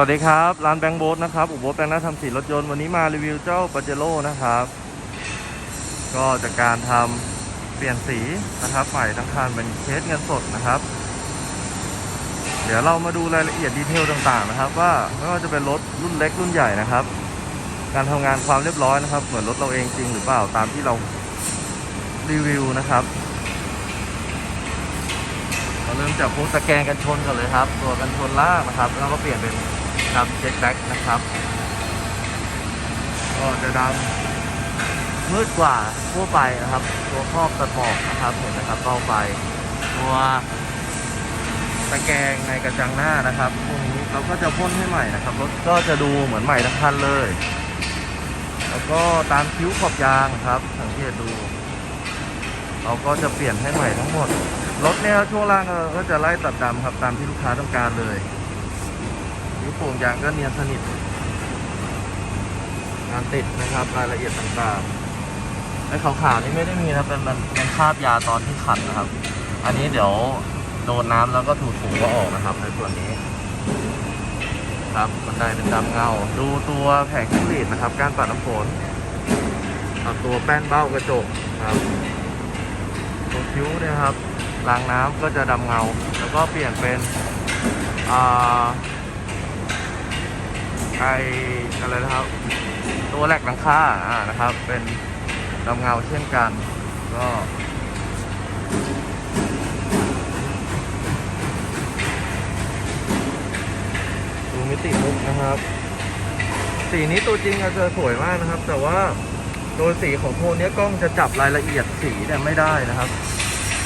วัสดีครับ ร้านแบงค์โบ๊ทนะครับอุโบลแปลงหน้าทำสีรถยนต์วันนี้มารีวิวเจ้าปาเจโร่นะครับ ก็จากการทำเปลี่ยนสีนะครับใหม่ทั้งคันเป็นเคสเงินสดนะครับ เดี๋ยวเรามาดูรายละเอียดดีเทลต่างๆนะครับ ว่าไม่ว่าจะเป็นรถรุ่นเล็กรุ่นใหญ่นะครับ การทำงานความเรียบร้อยนะครับ เหมือนรถเราเองจริงหรือเปล่าตามที่เรารีวิวนะครับเราเริ่มจากพวกตะแกรงกันชนก่อนเลยครับ ตัวกันชนล่างนะครับ แล้วก็เปลี่ยนเป็น ดำเจ็ตแบ็กนะครับก็จะดำมืดกว่าทั่วไปนะครับ ตัวครอบตัดหมอกนะครับเห็นไหมครับเบ้าไฟตัวตะแกรงในกระจังหน้านะครับพวกนี้เราก็จะพ่นให้ใหม่นะครับรถก็จะดูเหมือนใหม่ทั้งคันเลย แล้วก็ตามคิ้วขอบยางครับ สังเกตดู เราก็จะเปลี่ยนให้ใหม่ทั้งหมดรถเนี่ยช่วงล่างก็จะไล่ตัดดำครับตามที่ลูกค้าต้องการเลย นิ้วโป่งยางก็เนียนสนิทงานติดนะครับรายละเอียดต่างๆไอ้ขาวๆนี่ไม่ได้มีนะเป็นมันเป็นคาบยาตอนที่ขัดนะครับ อันนี้เดี๋ยวโดนน้ำแล้วก็ถูๆก็ออกนะครับในส่วนนี้ครับบันไดเป็นดำเงา ดูตัวแผงคิ้วลีดนะครับ การปัดน้ำฝนอ่าตัวแป้นเบ้ากระจกครับตัวคิ้วนี่ยครับรางน้ำก็จะดำเงา แล้วก็เปลี่ยนเป็นอ่า ไออะไรนะครับ ตัวแหลกหลังคาอ่านะครับ เป็นดำเงาเช่นกัน ก็ดูมิติมุกนะครับ สีนี้ตัวจริงอาจจะสวยมากนะครับ แต่ว่าโดยสีของโทนนี้กล้องจะจับรายละเอียดสีเนี่ยไม่ได้นะครับ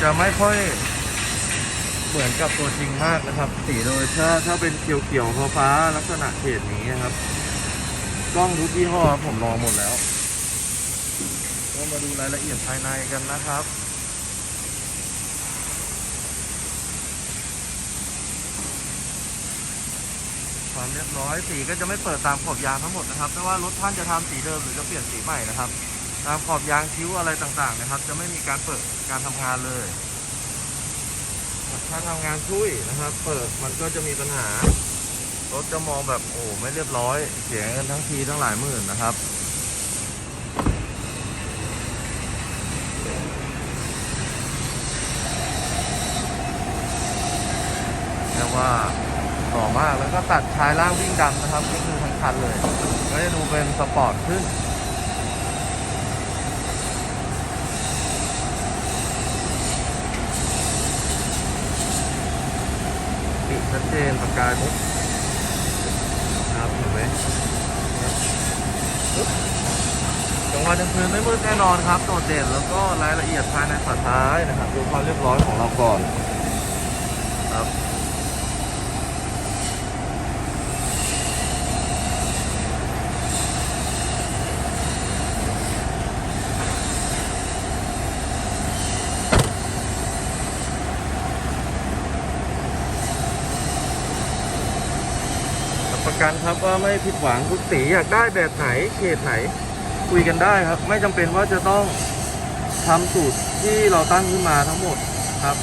จะไม่ค่อย เหมือนกับตัวจริงมากนะครับ สีโดยถ้าถ้าเป็นเขียวๆฟ้าลักษณะเฉดนี้นะครับ กล้องทุกยี่ห้อผมลองหมดแล้วก็มาดูรายละเอียดภายในกันนะครับความเรียบร้อยสีก็จะไม่เปิดตามขอบยางทั้งหมดนะครับไม่ว่ารถท่านจะทำสีเดิมหรือจะเปลี่ยนสีใหม่นะครับ ตามขอบยางคิ้วอะไรต่างๆนะครับ จะไม่มีการเปิดการทำงานเลย ถ้าทำงานช่วยนะครับ เปิดมันก็จะมีปัญหารถจะมองแบบโอ้ไม่เรียบร้อย เสียเงินทั้งทีทั้งหลายหมื่นนะครับเรียกว่าหล่อมากแล้วก็ตัดชายล่างวิ่งดำนะครับนี่คือทั้งคันเลย ก็จะดูเป็นสปอร์ตขึ้น ติดชัดเจนประกายมุกนะครับเห็นไหมปึ๊บกลางวันกลางคืนไม่มืดแน่นอนครับโดดเด่นแล้วก็รายละเอียดภายในฝาท้ายนะครับดูความเรียบร้อยของเราก่อนครับ รับ ประกันครับว่าไม่ผิดหวังทุกสีอยากได้แบบไหนเขตไหน คุยกันได้ครับ ไม่จำเป็นว่าจะต้องทำสูตรที่เราตั้งขึ้นมาทั้งหมดครับ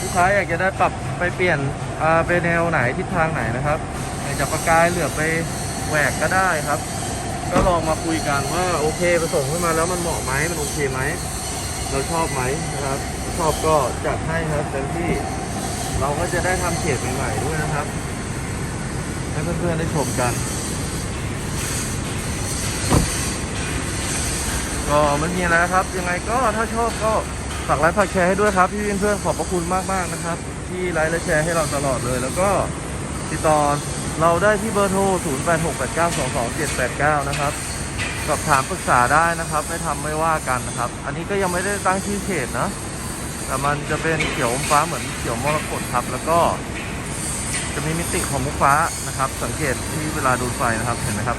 ลูกค้าอยากจะได้ปรับไปเปลี่ยนไปแนวไหนทิศทางไหนนะครับอยากจะประกายเหลือไปแหวกก็ได้ครับ ก็ลองมาคุยกันว่าโอเคผสมขึ้นมาแล้วมันเหมาะไหมมันโอเคไหมเราชอบไหมนะครับ ชอบก็จัดให้ครับเต็มที่ เราก็จะได้ทำเขตใหม่ๆด้วยนะครับ ให้เพื่อนๆได้ชมกัน ก็ไม่มีอะไรนะครับ ยังไงก็ถ้าชอบก็ฝากไลค์ฝากแชร์ให้ด้วยครับ พี่เพื่อนๆขอบพระคุณมากๆนะครับ ที่ไลค์และแชร์ให้เราตลอดเลย แล้วก็ติดต่อเราได้ที่เบอร์โทร 0868922789 นะครับสอบถามปรึกษาได้นะครับ ไม่ทำไม่ว่ากันนะครับ อันนี้ก็ยังไม่ได้ตั้งชื่อเขตนะ แต่มันจะเป็นเขียวฟ้าเหมือนเขียวมรกตครับ แล้วก็ จะมีมิติของมุกฟ้านะครับ สังเกตที่เวลาดูไฟนะครับเห็นไหมครับ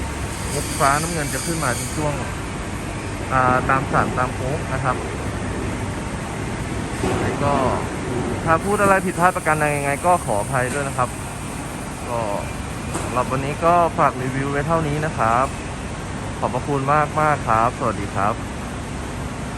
มุกฟ้าน้ำเงินจะขึ้นมาที่ช่วงาตามสันตามโค้งนะครับแล้วก็ถ้าพูดอะไรผิดพลาดประการใดยังไง ก็ขออภัยด้วยนะครับ ก็สำหรับวันนี้ก็ฝากรีวิวไว้เท่านี้นะครับ ขอบพระคุณมากมากครับ สวัสดีครับ